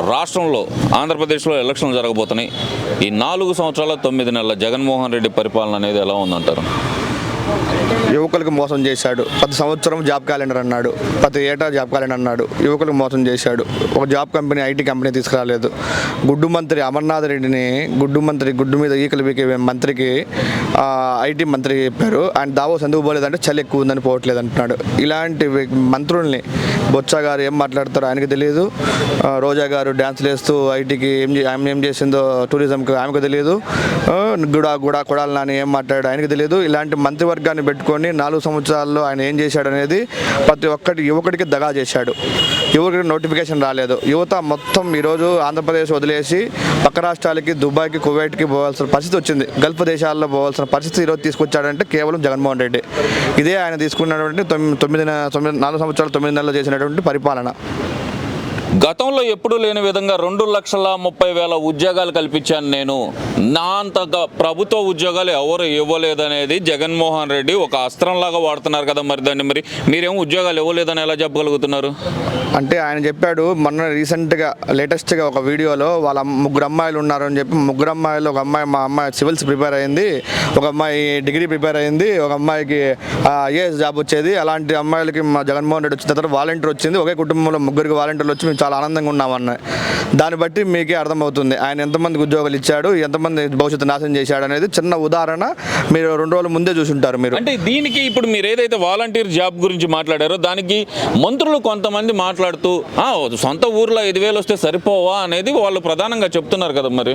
రాష్ట్రంలో ఆంధ్రప్రదేశ్లో ఎలక్షన్లు జరగబోతున్నాయి. ఈ నాలుగు సంవత్సరాల తొమ్మిది నెలల జగన్మోహన్ రెడ్డి పరిపాలన అనేది ఎలా ఉందంటారు? యువకులకు మోసం చేశాడు. ప్రతి సంవత్సరం జాబ్ క్యాలెండర్ అన్నాడు. ప్రతి ఏటా జాబ్ క్యాలెండర్ అన్నాడు. యువకులకు మోసం చేశాడు. ఒక జాబ్ కంపెనీ ఐటీ కంపెనీ తీసుకురాలేదు. గుడ్డు మంత్రి అమర్నాథ్ రెడ్డిని గుడ్డు మంత్రి గుడ్డు మీద ఈకలు వీకే మంత్రికి ఐటీ మంత్రి చెప్పారు. ఆయన దావోస్ ఎందుకు పోలేదంటే చలి ఎక్కువ ఉందని పోవట్లేదు అంటున్నాడు ఇలాంటి మంత్రుల్ని బొత్స గారు ఏం మాట్లాడతారో ఆయనకి తెలియదు రోజా గారు డ్యాన్స్లు వేస్తూ ఐటీకి ఏం ఆమె ఏం చేసిందో టూరిజంకి ఆమెకు తెలియదు గుడా గుడా కొడాలని ఏం మాట్లాడాడు ఆయనకి తెలియదు ఇలాంటి మంత్రి వర్గాన్ని పెట్టుకొని నాలుగు సంవత్సరాల్లో ఆయన ఏం చేశాడు అనేది ప్రతి ఒక్కటి యువకుడికి దగా చేశాడు. యువకుడికి నోటిఫికేషన్ రాలేదు. యువత మొత్తం ఈరోజు ఆంధ్రప్రదేశ్ వదిలేసి పక్క రాష్ట్రాలకి దుబాయ్కి కువైట్కి పోవాల్సిన పరిస్థితి వచ్చింది. గల్ఫ్ దేశాల్లో పోవాల్సిన పరిస్థితి ఈరోజు తీసుకొచ్చాడంటే కేవలం జగన్మోహన్ రెడ్డి. ఇదే ఆయన తీసుకున్నటువంటి తొమ్మిది తొమ్మిది నాలుగు సంవత్సరాలు తొమ్మిది నెలలు చేసినటువంటి పరిపాలన. గతంలో ఎప్పుడూ లేని విధంగా రెండు లక్షల ముప్పై వేల ఉద్యోగాలు కల్పించాను నేను. నా అంతగా ప్రభుత్వ ఉద్యోగాలు ఎవరు ఇవ్వలేదనేది జగన్మోహన్ రెడ్డి ఒక అస్త్రంలాగా వాడుతున్నారు కదా మరి దాన్ని మరి. మీరేం ఉద్యోగాలు ఇవ్వలేదని ఎలా చెప్పగలుగుతున్నారు? అంటే ఆయన చెప్పాడు మొన్న రీసెంట్గా లేటెస్ట్గా ఒక వీడియోలో వాళ్ళ ముగ్గురు అమ్మాయిలు ఉన్నారు అని చెప్పి ముగ్గురు అమ్మాయిలు ఒక అమ్మాయి మా అమ్మాయి సివిల్స్ ప్రిపేర్ అయింది ఒక అమ్మాయి డిగ్రీ ప్రిపేర్ అయింది ఒక అమ్మాయికి ఐఏఎస్ జాబ్ వచ్చేది అలాంటి అమ్మాయిలకి మా జగన్మోహన్ రెడ్డి వచ్చిన తర్వాత వాలంటీర్ వచ్చింది ఒకే కుటుంబంలో ముగ్గురికి వాలంటీర్లు వచ్చి మేము చాలా ఆనందంగా ఉన్నామన్నాయి దాన్ని బట్టి మీకే అర్థమవుతుంది. ఆయన ఎంతమందికి ఉద్యోగాలు ఇచ్చాడు ఎంతమంది భవిష్యత్తు నాశనం చేశాడు అనేది చిన్న ఉదాహరణ మీరు రెండు రోజుల ముందే చూసుంటారు మీరు. అంటే దీనికి ఇప్పుడు మీరు ఏదైతే వాలంటీర్ జాబ్ గురించి మాట్లాడారో దానికి మంత్రులు కొంతమంది మాట్లాడుతూ సొంత ఊర్లో ఐదు వేలు వస్తే సరిపోవా? అనేది వాళ్ళు ప్రధానంగా చెప్తున్నారు కదా మరి.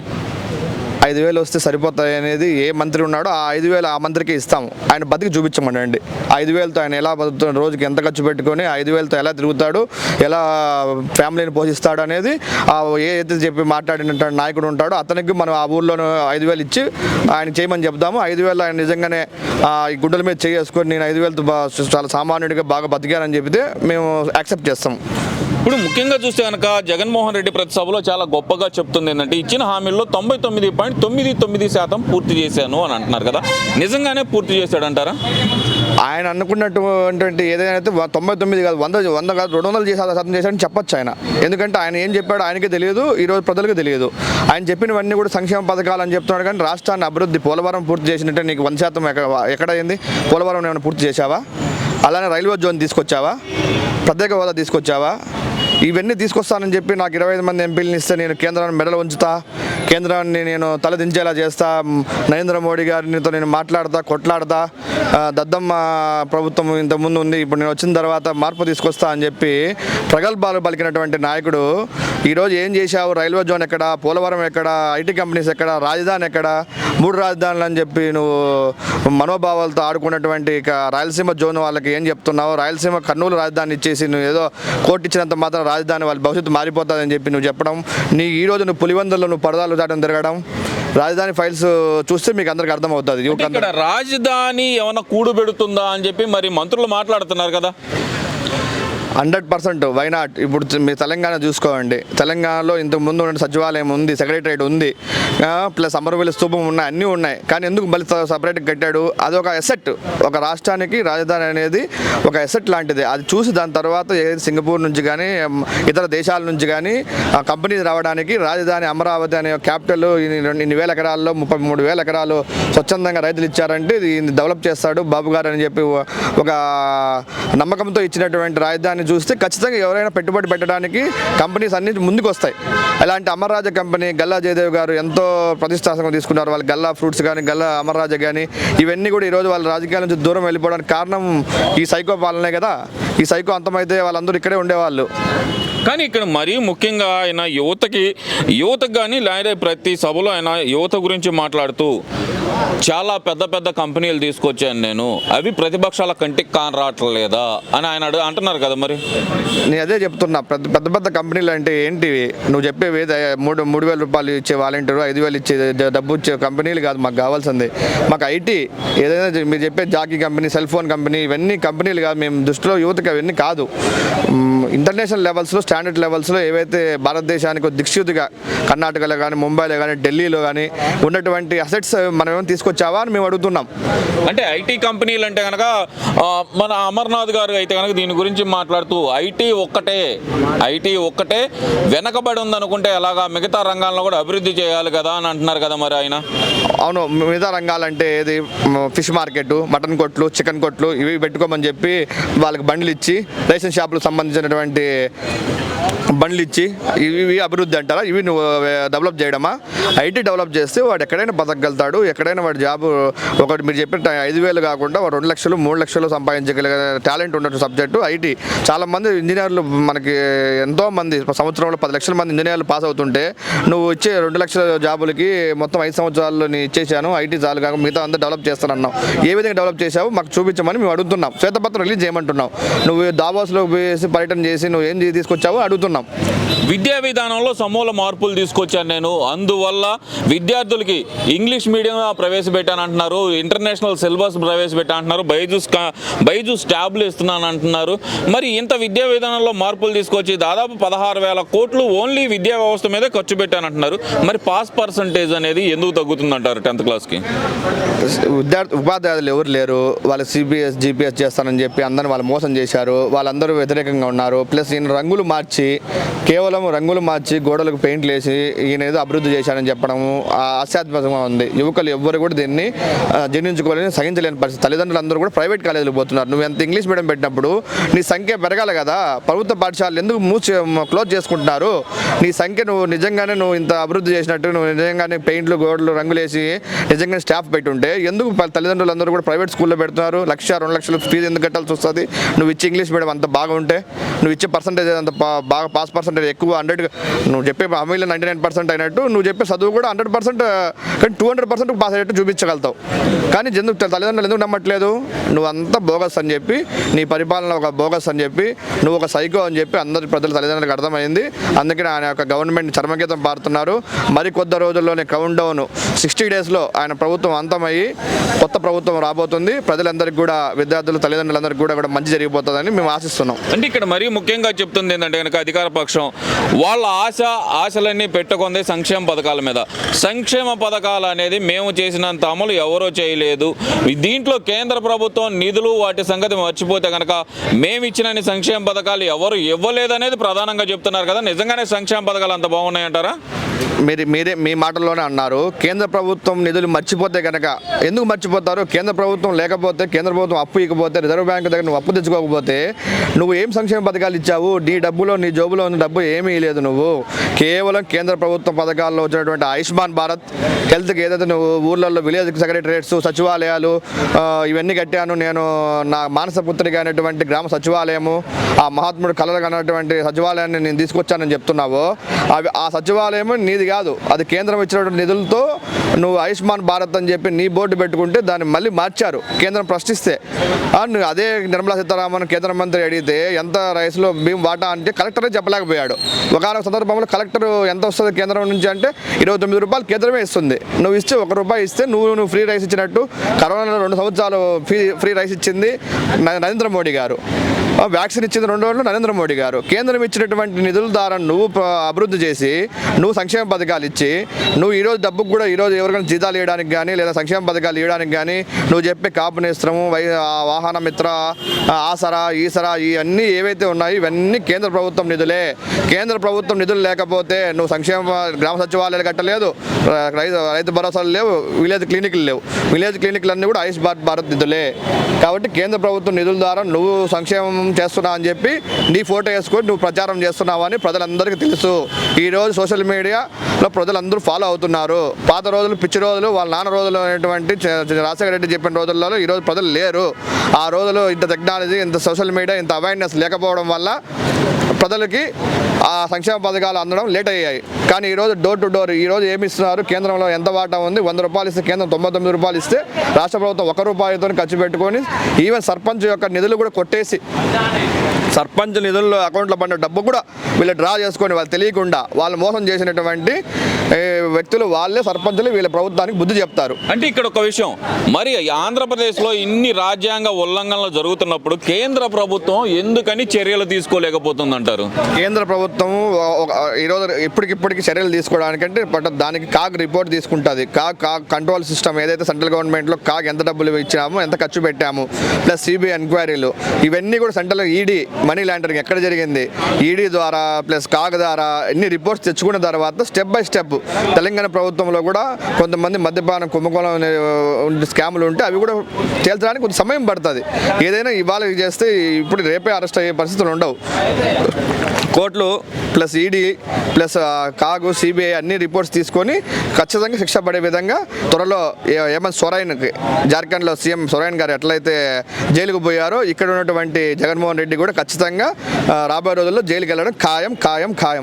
ఐదు వేలు వస్తే సరిపోతాయి అనేది ఏ మంత్రి ఉన్నాడో ఆ ఐదు వేలు ఆ మంత్రికి ఇస్తాము. ఆయన బతికి చూపించమండి ఐదు వేలతో ఆయన ఎలా బతుకుతున్నాడు రోజుకి ఎంత ఖర్చు పెట్టుకొని ఐదు వేలతో ఎలా తిరుగుతాడు ఎలా ఫ్యామిలీని పోషిస్తాడు అనేది ఆ ఏ అయితే చెప్పి మాట్లాడిన నాయకుడు ఉంటాడో అతనికి మనం ఆ ఊర్లోనే ఐదు వేలు ఇచ్చి ఆయన చేయమని చెప్దాము ఐదు వేలు ఆయన నిజంగానే ఈ గుడ్డల మీద చేసుకొని నేను ఐదు వేలతో చాలా సామాన్యుడిగా బాగా బతికానని చెబితే మేము యాక్సెప్ట్ చేస్తాం ఇప్పుడు ముఖ్యంగా చూస్తే కనుక జగన్మోహన్ రెడ్డి ప్రతి సభలో చాలా గొప్పగా చెప్తుంది ఏంటంటే ఇచ్చిన హామీల్లో తొంభై తొమ్మిది పాయింట్ తొమ్మిది తొమ్మిది శాతం పూర్తి చేశాను అని అంటున్నారు కదా. నిజంగానే పూర్తి చేశాడంటారా? ఆయన అనుకున్నటువంటి ఏదైనా అయితే తొంభై తొమ్మిది కాదు వంద వంద కాదు రెండు వందలు చేసే శాతం చేశాడని చెప్పొచ్చు ఆయన. ఎందుకంటే ఆయన ఏం చెప్పాడు ఆయనకి తెలియదు ఈరోజు ప్రజలకు తెలియదు. ఆయన చెప్పినవన్నీ కూడా సంక్షేమ పథకాలు అని చెప్తున్నాడు కానీ రాష్ట్రాన్ని అభివృద్ధి పోలవరం పూర్తి చేసినట్టే నీకు వంద శాతం ఎక్కడ ఎక్కడ అయింది? పోలవరం ఏమైనా పూర్తి చేశావా? అలానే రైల్వే జోన్ తీసుకొచ్చావా? ప్రత్యేక హోదా తీసుకొచ్చావా? ఇవన్నీ తీసుకొస్తానని చెప్పి నాకు ఇరవై ఐదు మంది ఎంపీలను ఇస్తే నేను కేంద్రాన్ని మెడలు ఉంచుతా కేంద్రాన్ని నేను తలదించేలా చేస్తా నరేంద్ర మోడీ గారితో నేను మాట్లాడతా కొట్లాడతా. దద్దమ్మ ప్రభుత్వం ఇంతకుముందు ఉంది ఇప్పుడు నేను వచ్చిన తర్వాత మార్పు తీసుకొస్తా అని చెప్పి ప్రగల్భాలు పలికినటువంటి నాయకుడు ఈరోజు ఏం చేశావు? రైల్వే జోన్ ఎక్కడ? పోలవరం ఎక్కడ? ఐటీ కంపెనీస్ ఎక్కడ? రాజధాని ఎక్కడ? మూడు రాజధానులు అని చెప్పి నువ్వు మనోభావాలతో ఆడుకున్నటువంటి ఇక రాయలసీమ జోన్ వాళ్ళకి ఏం చెప్తున్నావు? రాయలసీమ కర్నూలు రాజధాని ఇచ్చేసి నువ్వు ఏదో కోర్టు ఇచ్చినంత మాత్రం రాజధాని వాళ్ళ భవిష్యత్తు మారిపోతుందని చెప్పి నువ్వు చెప్పడం నీ ఈ రోజు నువ్వు పులివందల్లో నువ్వు పరదాలు దాటం తిరగడం రాజధాని ఫైల్స్ చూస్తే మీకు అందరికి అర్థమవుతుంది. రాజధాని ఏమైనా కూడు పెడుతుందా అని చెప్పి మరి మంత్రులు మాట్లాడుతున్నారు కదా. హండ్రెడ్ పర్సెంట్ వైనాట్ ఇప్పుడు మీ తెలంగాణ చూసుకోండి. తెలంగాణలో ఇంతకు ముందు ఉన్న సచివాలయం ఉంది సెక్రటరేట్ ఉంది. ప్లస్ అమరవీల స్తూపం ఉన్నాయి అన్నీ ఉన్నాయి. కానీ ఎందుకు మళ్ళీ సపరేట్గా కట్టాడు? అది ఒక ఎసెట్ ఒక రాష్ట్రానికి రాజధాని అనేది ఒక ఎసెట్ లాంటిది. అది చూసి దాని తర్వాత ఏది సింగపూర్ నుంచి కానీ ఇతర దేశాల నుంచి కానీ కంపెనీస్ రావడానికి రాజధాని అమరావతి అనే క్యాపిటల్ ఇన్ని వేల ఎకరాల్లో ముప్పై మూడు వేల ఎకరాలు స్వచ్ఛందంగా రైతులు ఇచ్చారంటే ఇది డెవలప్ చేస్తాడు బాబు గారు అని చెప్పి ఒక నమ్మకంతో ఇచ్చినటువంటి రాజధాని చూస్తే ఖచ్చితంగా ఎవరైనా పెట్టుబడి పెట్టడానికి కంపెనీస్ అన్ని ముందుకు వస్తాయి అలాంటి అమర్రాజ కంపెనీ గల్లా జయదేవ్ గారు ఎంతో ప్రతిష్టాత్మకంగా తీసుకున్నారు. వాళ్ళు గల్లా ఫ్రూట్స్ కానీ గల్లా అమర్రాజ కానీ ఇవన్నీ కూడా ఈరోజు వాళ్ళ రాజకీయాల నుంచి దూరం వెళ్ళిపోవడానికి కారణం ఈ సైకో పాలనే కదా. ఈ సైకో అంతమైతే వాళ్ళందరూ ఇక్కడే ఉండేవాళ్ళు. కానీ ఇక్కడ మరీ ముఖ్యంగా ఆయన యువతకి యువతకు కానీ లేదా ప్రతి సభలో ఆయన యువత గురించి మాట్లాడుతూ చాలా పెద్ద పెద్ద కంపెనీలు తీసుకొచ్చాను నేను. అవి ప్రతిపక్షాల కంటికి కాని రావట్లేదా అని ఆయన అడుగు అంటున్నారు కదా మరి. నేను అదే చెప్తున్నా పెద్ద పెద్ద పెద్ద కంపెనీలు అంటే ఏంటివి? నువ్వు చెప్పేవి మూడు మూడు వేల రూపాయలు ఇచ్చే వాలంటీరు ఐదు వేలు ఇచ్చే డబ్బు ఇచ్చే కంపెనీలు కాదు మాకు కావాల్సింది. మాకు ఐటీ ఏదైనా మీరు చెప్పే Jockey company cell phone company ఇవన్నీ కంపెనీలు కాదు మేము దృష్టిలో యువతకి అవన్నీ కాదు. ఇంటర్నేషనల్ లెవెల్స్లో స్టాండర్డ్ లెవెల్స్లో ఏవైతే భారతదేశానికి దిక్సూతిగా కర్ణాటకలో కానీ ముంబైలో కానీ ఢిల్లీలో కానీ ఉన్నటువంటి అసెట్స్ మనం ఏమైనా తీసుకొచ్చావా అని మేము అడుగుతున్నాం. అంటే ఐటీ కంపెనీలు అంటే కనుక మన అమర్నాథ్ గారు అయితే కనుక దీని గురించి మాట్లాడుతూ ఐటీ ఒక్కటే ఐటీ ఒక్కటే వెనకబడి ఉందనుకుంటే ఎలాగా మిగతా రంగాల్లో కూడా అభివృద్ధి చేయాలి కదా అని అంటున్నారు కదా మరి ఆయన? అవును మిగతా రంగాలంటే ఏది? ఫిష్ మార్కెట్ మటన్ కొట్లు చికెన్ కొట్లు ఇవి పెట్టుకోమని చెప్పి వాళ్ళకి బండ్లు ఇచ్చి రేషన్ షాపులకు సంబంధించినటువంటి బండ్లు ఇచ్చి ఇవి ఇవి అభివృద్ధి అంటారా? ఇవి నువ్వు డెవలప్ చేయడమా? ఐటీ డెవలప్ చేస్తే వాడు ఎక్కడైనా బతకగలుగుతాడు ఎక్కడైనా వాడు జాబ్ ఒకటి మీరు చెప్పిన ఐదు వేలు కాకుండా వాడు రెండు లక్షలు మూడు లక్షలు సంపాదించగలిగే టాలెంట్ ఉన్న సబ్జెక్టు ఐటీ చాలా మంది ఇంజనీర్లు మనకి ఎంతో మంది సంవత్సరంలో పది లక్షల మంది ఇంజనీర్లు పాస్ అవుతుంటే నువ్వు ఇచ్చే రెండు లక్షల జాబులకి మొత్తం ఐదు సంవత్సరాలు నేను ఇచ్చేసాను ఐటీ చాలు కాక మిగతా అంతా డెవలప్ చేస్తానన్నావు. ఏ విధంగా డెవలప్ చేసావు మాకు చూపించమని మేము అడుగుతున్నాం. శ్వేతపత్రం రిలీజ్ చేయమంటున్నాం. నువ్వు దావాస్లో పోయేసి పర్యటన చేసి నువ్వు ఏం తీసుకొచ్చావో అడుగుతున్నాం. విద్యా విధానంలో సమూల మార్పులు తీసుకొచ్చాను నేను. అందువల్ల విద్యార్థులకి ఇంగ్లీష్ మీడియం ప్రవేశపెట్టాను అంటున్నారు. ఇంటర్నేషనల్ సిలబస్ ప్రవేశపెట్టాను అంటున్నారు. బైజూస్ బైజూస్ ట్యాబ్లు ఇస్తున్నాను అంటున్నారు. మరి ఇంత విద్యా విధానంలో మార్పులు తీసుకొచ్చి దాదాపు పదహారు వేల కోట్లు ఓన్లీ విద్యా వ్యవస్థ మీద ఖర్చు పెట్టాను అంటున్నారు. మరి పాస్ పర్సంటేజ్ అనేది ఎందుకు తగ్గుతుంది అంటారు టెన్త్ క్లాస్కి? విద్యార్థి ఉపాధ్యాయులు ఎవరు లేరు. వాళ్ళు సిబిఎస్ జీపీఎస్ చేస్తానని చెప్పి అందరిని వాళ్ళు మోసం చేశారు. వాళ్ళందరూ వ్యతిరేకంగా ఉన్నారు. ప్లస్ ఈయన రంగులు మార్చి కేవలం రంగులు మార్చి గోడలకు పెయింట్లు వేసి ఈయన ఏదో అభివృద్ధి చేశానని చెప్పడం అశాత్మకంగా ఉంది. యువకులు ఎవ్వరు కూడా దీన్ని జీర్ణించుకోలేని సహించలేని పరిస్థితి. తల్లిదండ్రులు అందరూ కూడా ప్రైవేట్ కాలేజీలు పోతున్నారు. నువ్వు ఎంత ఇంగ్లీష్ మీడియం పెట్టినప్పుడు నీ సంఖ్య పెరగాలి కదా. ప్రభుత్వ పాఠశాలలు ఎందుకు మూసి క్లోజ్ చేసుకుంటున్నారు? నీ సంఖ్య నువ్వు నిజంగానే నువ్వు ఇంత అభివృద్ధి చేసినట్టు నువ్వు నిజంగానే పెయింట్లు గోడలు రంగులు వేసి స్టాఫ్ పెట్టుంటే ఎందుకు తల్లిదండ్రులు అందరూ కూడా ప్రైవేట్ స్కూల్లో పెడుతున్నారు? లక్ష రెండు లక్షలు ఫీజు ఎందుకు కట్టాల్సి వస్తుంది? నువ్వు ఇచ్చి ఇంగ్లీష్ మీడియం అంత బాగుంటే నువ్వు ఇచ్చే పర్సంటేజ్ అంత బాగా పాస్ పర్సంటేజ్ ఎక్కువ హండ్రెడ్ నువ్వు చెప్పే హామీలో నైంటీ నైన్ పర్సెంట్ అయినట్టు నువ్వు చెప్పే చదువు కూడా హండ్రెడ్ పర్సెంట్ కానీ టూ హండ్రెడ్ పర్సెంట్ పాస్ అయ్యేట్టు చూపించగలుగుతావు. కానీ ఎందుకు తల్లిదండ్రులు ఎందుకు నమ్మట్లేదు? నువ్వు అంతా బోగస్ అని చెప్పి నీ పరిపాలన ఒక బోగస్ అని చెప్పి నువ్వు ఒక సైకో అని చెప్పి అందరి ప్రజల తల్లిదండ్రులకు అర్థమైంది. అందుకని ఆయన యొక్క గవర్నమెంట్ చర్మగీతం పారుతున్నారు మరి కొద్ది రోజుల్లోనే కౌంట్ డౌన్ సిక్స్టీ డేస్లో ఆయన ప్రభుత్వం అంతమయ్యి కొత్త ప్రభుత్వం రాబోతుంది. ప్రజలందరికీ కూడా విద్యార్థులు తల్లిదండ్రులందరికీ కూడా కూడా మంచి జరిగిపోతుందని మేము ఆశిస్తున్నాం. అంటే ఇక్కడ మరీ ముఖ్యంగా చెప్తుంది ఏంటంటే కనుక అధికార పక్షం వాళ్ళ ఆశ ఆశలన్నీ పెట్టుకుంది సంక్షేమ పథకాల మీద. సంక్షేమ పథకాలు అనేది మేము చేసినంత అమలు ఎవరో చేయలేదు. దీంట్లో కేంద్ర ప్రభుత్వం నిధులు వాటి సంగతి మర్చిపోతే కనుక మేము ఇచ్చిన సంక్షేమ పథకాలు ఎవరు ఇవ్వలేదనేది ప్రధానంగా చెప్తున్నారు కదా. నిజంగానే సంక్షేమ పథకాలు అంత బాగున్నాయంటారా? మీరు మీరే మీ మాటల్లోనే అన్నారు. కేంద్ర ప్రభుత్వం నిధులు మర్చిపోతే కనుక ఎందుకు మర్చిపోతారు? కేంద్ర ప్రభుత్వం లేకపోతే కేంద్ర ప్రభుత్వం అప్పు ఇకపోతే రిజర్వ్ బ్యాంక్ దగ్గర నువ్వు అప్పు తెచ్చుకోకపోతే నువ్వు ఏం సంక్షేమ పథకాలు ఇచ్చావు. నీ డబ్బులో నీ జోబులో ఉన్న డబ్బు ఏమీ లేదు నువ్వు. కేవలం కేంద్ర ప్రభుత్వం పథకాల్లో వచ్చినటువంటి ఆయుష్మాన్ భారత్ హెల్త్కి ఏదైతే నువ్వు ఊర్లలో విలేజ్ సెక్రటరేట్స్ సచివాలయాలు ఇవన్నీ కట్టాను. నేను నా మానస పుత్రిక అయినటువంటి గ్రామ సచివాలయము ఆ మహాత్ముడు కలలు కన్నటువంటి సచివాలయాన్ని నేను తీసుకొచ్చానని చెప్తున్నావు. అవి ఆ సచివాలయం నీది కాదు. అది కేంద్రం ఇచ్చినటువంటి నిధులతో నువ్వు ఆయుష్మాన్ భారత్ అని చెప్పి నీ బోర్డు పెట్టుకుంటే దాన్ని మళ్ళీ మార్చారు. కేంద్రం ప్రశ్నిస్తే. నువ్వు అదే నిర్మలా సీతారామన్ కేంద్ర మంత్రి అడిగితే ఎంత రైస్లో మేము వాటా అంటే కలెక్టరే చెప్పలేకపోయాడు. ఒకనొక సందర్భంలో కలెక్టర్ ఎంత వస్తుంది కేంద్రం నుంచి అంటే ఇరవై తొమ్మిది రూపాయలు కేంద్రమే ఇస్తుంది. నువ్వు ఇస్తే ఒక రూపాయి ఇస్తే నువ్వు నువ్వు ఫ్రీ రైస్ ఇచ్చినట్టు కరోనాలో రెండు సంవత్సరాలు ఫ్రీ ఫ్రీ రైస్ ఇచ్చింది నరేంద్ర మోడీ గారు. వ్యాక్సిన్ ఇచ్చింది రెండు రోజులు నరేంద్ర మోడీ గారు. కేంద్రం ఇచ్చినటువంటి నిధుల ద్వారా నువ్వు అభివృద్ధి చేసి నువ్వు సంక్షేమ పథకాలు ఇచ్చి నువ్వు ఈరోజు డబ్బుకు కూడా ఈరోజు ఎవరికైనా జీతాలు ఇవ్వడానికి కానీ లేదా సంక్షేమ పథకాలు ఇవ్వడానికి కానీ నువ్వు చెప్పే కాపు నేస్త్రము వై వాహన మిత్ర ఆసరా ఈసరా ఇవన్నీ ఏవైతే ఉన్నాయో ఇవన్నీ కేంద్ర ప్రభుత్వం నిధులే. కేంద్ర ప్రభుత్వం నిధులు లేకపోతే నువ్వు సంక్షేమ గ్రామ సచివాలయాలు కట్టలేదు రైతు రైతు భరోసాలు లేవు విలేజ్ క్లినిక్లు లేవు. విలేజ్ క్లినిక్లు అన్నీ కూడా ఆయుష్ భారత్ భారత్ నిధులే. కాబట్టి కేంద్ర ప్రభుత్వం నిధుల ద్వారా నువ్వు సంక్షేమం చేస్తున్నావు అని చెప్పి నీ ఫోటో వేసుకొని నువ్వు ప్రచారం చేస్తున్నావు అని ప్రజలందరికీ తెలుసు. ఈరోజు సోషల్ మీడియాలో ప్రజలందరూ ఫాలో అవుతున్నారు. పాత రోజులు పిచ్చి రోజులు వాళ్ళ నాన్న రోజులు అనేటువంటి రాజశేఖర రెడ్డి చెప్పిన రోజుల్లో ఈరోజు ప్రజలు లేరు. ఆ రోజులు ఇంత టెక్నాలజీ ఇంత సోషల్ మీడియా ఇంత అవేర్నెస్ లేకపోవడం వల్ల ప్రజలకి ఆ సంక్షేమ పథకాలు అందడం లేట్ అయ్యాయి. కానీ ఈరోజు డోర్ టు డోర్ ఈరోజు ఏమి ఇస్తున్నారు? కేంద్రంలో ఎంత వాటా ఉంది? వంద రూపాయలు ఇస్తే కేంద్రం తొంభై తొమ్మిది రూపాయలు ఇస్తే రాష్ట్ర ప్రభుత్వం ఒక రూపాయలతో ఖర్చు పెట్టుకొని ఈవెన్ సర్పంచ్ యొక్క నిధులు కూడా కొట్టేసి సర్పంచ్ నిధుల్లో అకౌంట్లో పడిన డబ్బు కూడా వీళ్ళు డ్రా చేసుకొని వాళ్ళు తెలియకుండా వాళ్ళు మోసం చేసినటువంటి వ్యక్తులు వాళ్ళే సర్పంచులు వీళ్ళ ప్రభుత్వానికి బుద్ధి చెప్తారు. అంటే ఇక్కడ ఒక విషయం మరి ఆంధ్రప్రదేశ్లో ఇన్ని రాజ్యాంగ ఉల్లంఘనలు జరుగుతున్నప్పుడు కేంద్ర ప్రభుత్వం ఎందుకని చర్యలు తీసుకోలేకపోతుంది అంటారు కేంద్ర ప్రభుత్వం ఈరోజు ఇప్పటికిప్పటికి చర్యలు తీసుకోవడానికంటే దానికి కాగ్ రిపోర్ట్ తీసుకుంటుంది. కాగ్ కాగ్ కంట్రోల్ సిస్టమ్ ఏదైతే సెంట్రల్ గవర్నమెంట్లో కాగ్ ఎంత డబ్బులు ఇచ్చినామో ఎంత ఖర్చు పెట్టాము ప్లస్ సిబిఐ ఎంక్వైరీలు ఇవన్నీ కూడా సెంట్రల్ ఈడీ మనీ లాండరింగ్ ఎక్కడ జరిగింది? ఈడీ ద్వారా ప్లస్ కాగ్ ద్వారా ఎన్ని రిపోర్ట్స్ తెచ్చుకున్న తర్వాత స్టెప్ బై స్టెప్ తెలంగాణ ప్రభుత్వంలో కూడా కొంతమంది మద్యపానం కుంభకోణం స్కాములు ఉంటే అవి కూడా తేల్చడానికి కొంత సమయం పడుతుంది. ఏదైనా ఇవాళ చేస్తే ఇప్పుడు రేపే అరెస్ట్ అయ్యే పరిస్థితులు ఉండవు. కోర్టులు plus ED plus CAG CBI అన్ని రిపోర్ట్స్ తీసుకొని ఖచ్చితంగా శిక్ష పడే విధంగా త్వరలో ఏ- ఏమన్ జార్ఖండ్లో సీఎం సొరైన్ గారు ఎట్లయితే జైలుకు పోయారో ఇక్కడ ఉన్నటువంటి జగన్మోహన్ రెడ్డి కూడా ఖచ్చితంగా రాబోయే రోజుల్లో జైలుకి వెళ్ళడం ఖాయం ఖాయం ఖాయం.